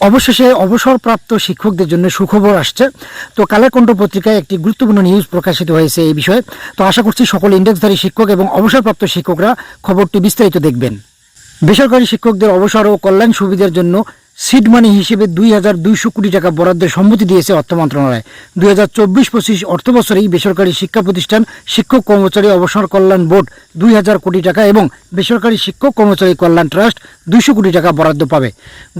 অবশেষে অবসরপ্রাপ্ত শিক্ষকদের জন্য সুখবর আসছে। তো কালেকণ্ঠ পত্রিকায় একটি গুরুত্বপূর্ণ নিউজ প্রকাশিত হয়েছে এই বিষয়ে। তো আশা করছি সকল ইন্ডেক্সধারী শিক্ষক এবং অবসরপ্রাপ্ত শিক্ষকরা খবরটি বিস্তারিত দেখবেন। বেসরকারি শিক্ষকদের অবসর ও কল্যাণ সুবিধার জন্য সিড মানি হিসেবে দুই হাজার দুইশো কোটি টাকা বরাদ্দের সম্মতি দিয়েছে অর্থ মন্ত্রণালয়। দুই হাজার চব্বিশ পঁচিশ অর্থ বছরেই বেসরকারি শিক্ষা প্রতিষ্ঠান শিক্ষক কর্মচারী অবসর কল্যাণ বোর্ড দুই হাজার কোটি টাকা এবং বেসরকারি শিক্ষক কর্মচারী কল্যাণ ট্রাস্ট দুইশো কোটি টাকা বরাদ্দ পাবে।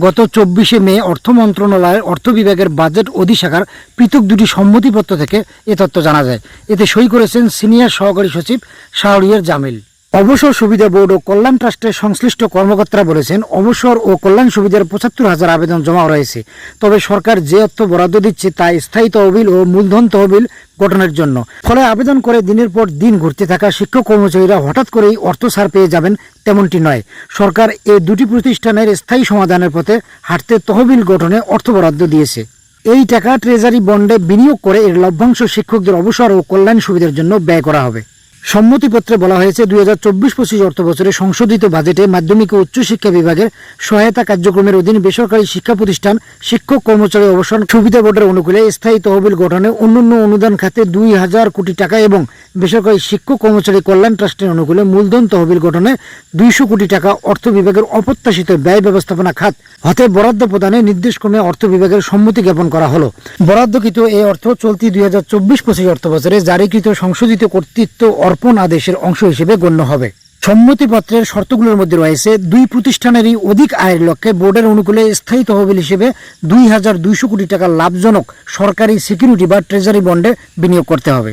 গত চব্বিশে মে অর্থ মন্ত্রণালয়ের অর্থ বিভাগের বাজেট অধিশাখার পৃথক দুটি সম্মতিপত্র থেকে এ তথ্য জানা যায়। এতে সই করেছেন সিনিয়র সহকারী সচিব শাহরিয়ার জামিল। অবসর সুবিধা বোর্ড ও কল্যাণ ট্রাস্টের সংশ্লিষ্ট কর্মকর্তারা বলেছেন, অবসর ও কল্যাণ সুবিধার পঁচাত্তর হাজার আবেদন জমা রয়েছে। তবে সরকার যে অর্থ বরাদ্দ দিচ্ছে তা স্থায়ী তহবিল ও মূলধন তহবিল গঠনের জন্য। ফলে আবেদন করে দিনের পর দিন ঘুরতে থাকা শিক্ষক কর্মচারীরা হঠাৎ করেই অর্থ ছাড় পেয়ে যাবেন তেমনটি নয়। সরকার এই দুটি প্রতিষ্ঠানের স্থায়ী সমাধানের পথে হাঁটতে তহবিল গঠনে অর্থ বরাদ্দ দিয়েছে। এই টাকা ট্রেজারি বন্ডে বিনিয়োগ করে এর লভ্যাংশ শিক্ষকদের অবসর ও কল্যাণ সুবিধার জন্য ব্যয় করা হবে। সম্মতিপত্রে বলা হয়েছে, দুই হাজার চব্বিশ পঁচিশ অর্থ বছরে সংশোধিত বাজেটে মাধ্যমিক ও উচ্চশিক্ষা বিভাগের সহায়তা কার্যক্রমের অধীনে বেসরকারি শিক্ষা প্রতিষ্ঠান শিক্ষক কর্মচারী অবসর সুবিধা বোর্ডের অনুকূলে স্থায়ী তহবিল গঠনে অন্যান্য অনুদান খাতে দুই হাজার কোটি টাকা এবং বেসরকারি শিক্ষক কর্মচারী কল্যাণ ট্রাস্টের অনুকূলে মূলধন তহবিল গঠনে দুইশো কোটি টাকা অর্থ বিভাগের অপ্রত্যাশিত ব্যয় ব্যবস্থাপনা খাত। হতে বরাদ্দ প্রদানে নির্দেশক্রমে অর্থ বিভাগের সম্মতি জ্ঞাপন করা হলো। বরাদ্দকৃত এই অর্থ চলতি দুই হাজার চব্বিশ পঁচিশ অর্থ বছরে জারিকৃত সংশোধিত কর্তৃত্ব অর্পণ আদেশের অংশ হিসেবে গণ্য হবে। সম্মতিপত্রের শর্তগুলোর মধ্যে রয়েছে, দুই প্রতিষ্ঠানেরই অধিক আয়ের লক্ষ্যে বোর্ডের অনুকূলে স্থায়ী তহবিল হিসেবে দুই হাজার দুইশো কোটি টাকা লাভজনক সরকারি সিকিউরিটি বা ট্রেজারি বন্ডে বিনিয়োগ করতে হবে।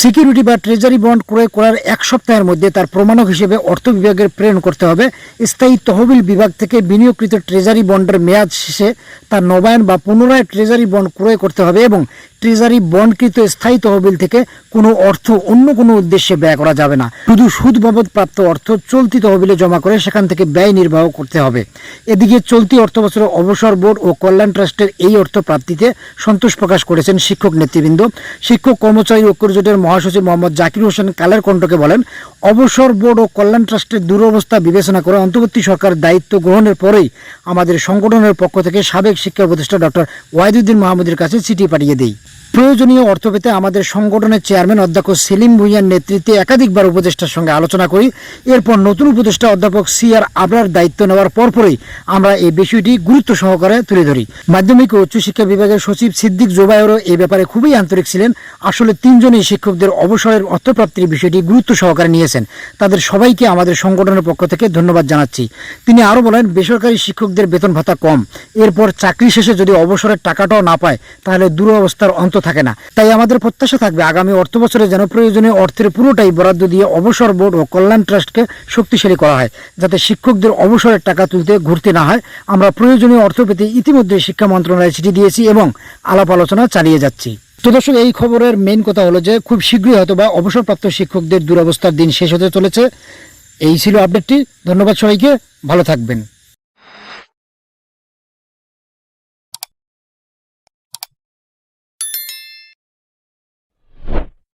সিকিউরিটি বা ট্রেজারি বন্ড ক্রয় করার এক সপ্তাহের মধ্যে তার প্রমাণক হিসেবে অর্থ বিভাগের প্রেরণ করতে হবে। স্থায়ী তহবিল বিভাগ থেকে বিনিয়োগকৃত ট্রেজারি বন্ডের মেয়াদ শেষে তার নবায়ন বা পুনরায় ট্রেজারি বন্ড ক্রয় করতে হবে এবং ট্রেজারি বন্ডকৃত স্থায়ী তহবিল থেকে কোনো অর্থ, অন্য কোনো উদ্দেশ্যে ব্যয় করা যাবে না। শুধু সুদ বাবদ প্রাপ্ত অর্থ চলতি তহবিলে জমা করে সেখান থেকে ব্যয় নির্বাহ করতে হবে। এদিকে চলতি অর্থ বছরে অবসর বোর্ড ও কল্যাণ ট্রাস্টের এই অর্থ প্রাপ্তিতে সন্তোষ প্রকাশ করেছেন শিক্ষক নেতৃবৃন্দ। শিক্ষক, কর্মচারী ঐক্য জোটের মহাসচিব মোহাম্মদ জাকির হোসেন কালের কণ্ঠকে বলেন অবসর বোর্ড ও কল্যাণ ট্রাস্টের দুরবস্থা বিবেচনা করে অন্তর্বর্তী সরকার দায়িত্ব গ্রহণের পরেই আমাদের সংগঠনের পক্ষ থেকে সাবেক শিক্ষা উপদেষ্টা ডক্টর ওয়াহিদুদ্দিন মাহমুদের কাছে চিঠি পাঠিয়ে দেই। প্রয়োজনীয় অর্থ পেতে আমাদের সংগঠনের চেয়ারম্যান অধ্যাপক সেলিম ভুইয়ার নেতৃত্বে একাধিকবার উপদেষ্টার সঙ্গে আলোচনা করি। এরপর নতুন উপদেষ্টা অধ্যাপক সি আর আবরার দায়িত্ব নেওয়ার পরপরই আমরা এই বিষয়টি গুরুত্ব সহকারে তুলে ধরি। মাধ্যমিক ও উচ্চশিক্ষা বিভাগের সচিব সিদ্দিক জোবায়েরও এই ব্যাপারে খুবই আন্তরিক ছিলেন। আসলে তিনজনই শিক্ষকদের অবসরের অর্থপ্রাপ্তির বিষয়টি গুরুত্ব সহকারে নিয়েছেন। তাদের সবাইকে আমাদের সংগঠনের পক্ষ থেকে ধন্যবাদ জানাচ্ছি। তিনি আরও বলেন, বেসরকারি শিক্ষকদের বেতন ভাতা কম। এরপর চাকরি শেষে যদি অবসরের টাকাটাও না পায়, তাহলে দুরবস্থার অন্ত থাকে না। তাই আমাদের প্রত্যাশা থাকবে আগামী অর্থ বছরে যেন প্রয়োজনীয় অর্থের পুরোটাই বরাদ্দ দিয়ে অবসর বোর্ড ও কল্যাণ ট্রাস্টকে শক্তিশালী করা হয়, যাতে শিক্ষকদের অবসরের টাকা তুলতে ঘুরতে না হয়। আমরা প্রয়োজনীয় অর্থ পেতে ইতিমধ্যে শিক্ষা মন্ত্রণালয়ে চিঠি দিয়েছি এবং আলাপ আলোচনা চালিয়ে যাচ্ছি। তো দর্শক, এই খবরের মেন কথা হলো যে, খুব শীঘ্রই হয়তো বা অবসরপ্রাপ্ত শিক্ষকদের দুরবস্থার দিন শেষ হতে চলেছে। এই ছিল আপডেটটি ধন্যবাদ সবাইকে। ভালো থাকবেন।